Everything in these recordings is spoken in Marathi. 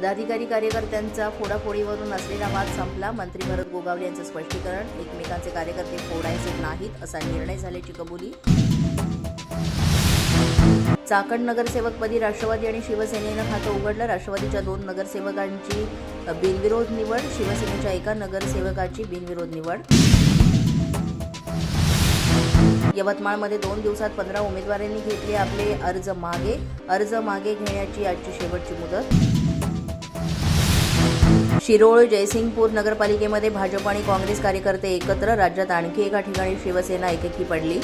पदाधिकारी कार्यकर्त्यांचा फोडाफोडीवरून असलेला वाद संपला. मंत्री भरत गोगावले यांचं स्पष्टीकरण एकमेकांचे कार्यकर्ते फोडायचे नाहीत असा निर्णय झाल्याची कबुली. चाकण नगरसेवकपदी राष्ट्रवादी आणि शिवसेनेनं खातं उघडलं. राष्ट्रवादीच्या दोन नगरसेवकांची बिनविरोध निवड शिवसेनेच्या एका नगरसेवकाची बिनविरोध निवड. यवतमाळमध्ये दोन दिवसात पंधरा उमेदवारांनी घेतले आपले अर्ज मागे. अर्ज मागे घेण्याची आजची शेवटची मुदत. शिरोळ जयसिंगपूर नगरपालिकेमध्ये भाजप आणि काँग्रेस कार्यकर्ते एकत्र राज्यात आणखी एका ठिकाणी शिवसेना एकेकी पडली.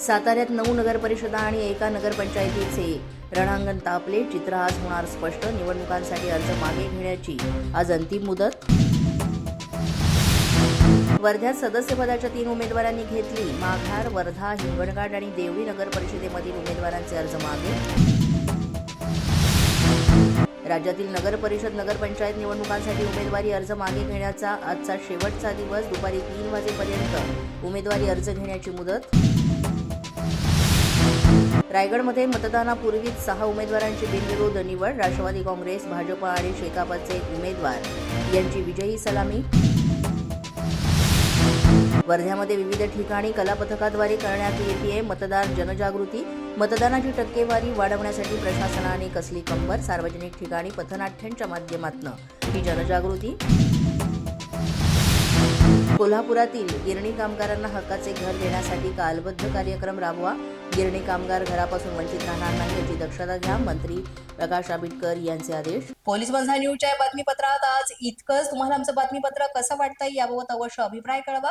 साताऱ्यात नऊ नगरपरिषदा आणि एका नगरपंचायतीचे रणांगण तापले. चित्र आज होणार स्पष्ट. निवडणुकांसाठी अर्ज मागे घेण्याची आज अंतिम मुदत. वर्ध्यात सदस्यपदाच्या तीन उमेदवारांनी घेतली माघार. वर्धा हिंगणघाट आणि देवळी नगर परिषदेमधील उमेदवारांचे अर्ज मागे. राज्यातील नगर परिषद नगरपंचायत निवडणुकांसाठी उमेदवारी अर्ज मागे घेण्याचा आजचा शेवटचा दिवस दुपारी तीन वाजेपर्यंत. उमेदवारी अर्ज घेण्याची मुदत? रायगडमध्ये मतदानापूर्वीच सहा उमेदवारांची बिनविरोध निवड राष्ट्रवादी काँग्रेस भाजप आणि शेकापचे उमेदवार. यांची विजयी सलामी? वर्ध्यामध्ये विविध ठिकाणी कलापथकाद्वारे करण्यात येते मतदार जनजागृती. मतदानाची टक्केवारी वाढवण्यासाठी प्रशासनाने कसली कंबर सार्वजनिक ठिकाणी पथनाट्यांच्या माध्यमातून? ही जनजागृती. कोल्हापुरातील गिरणी कामगारांना हक्काचे घर देण्यासाठी कालबद्ध कार्यक्रम राबवा. गिरणी कामगार घरापासून वंचित राहणार नाही याची दक्षता घ्या मंत्री प्रकाश आंबेडकर यांचे आदेश. पोलीस बंधा न्यूजच्या बातमीपत्रात आज इतकंच. तुम्हाला आमचं बातमीपत्र कसं वाटतंय याबाबत अवश्य अभिप्राय कळवा.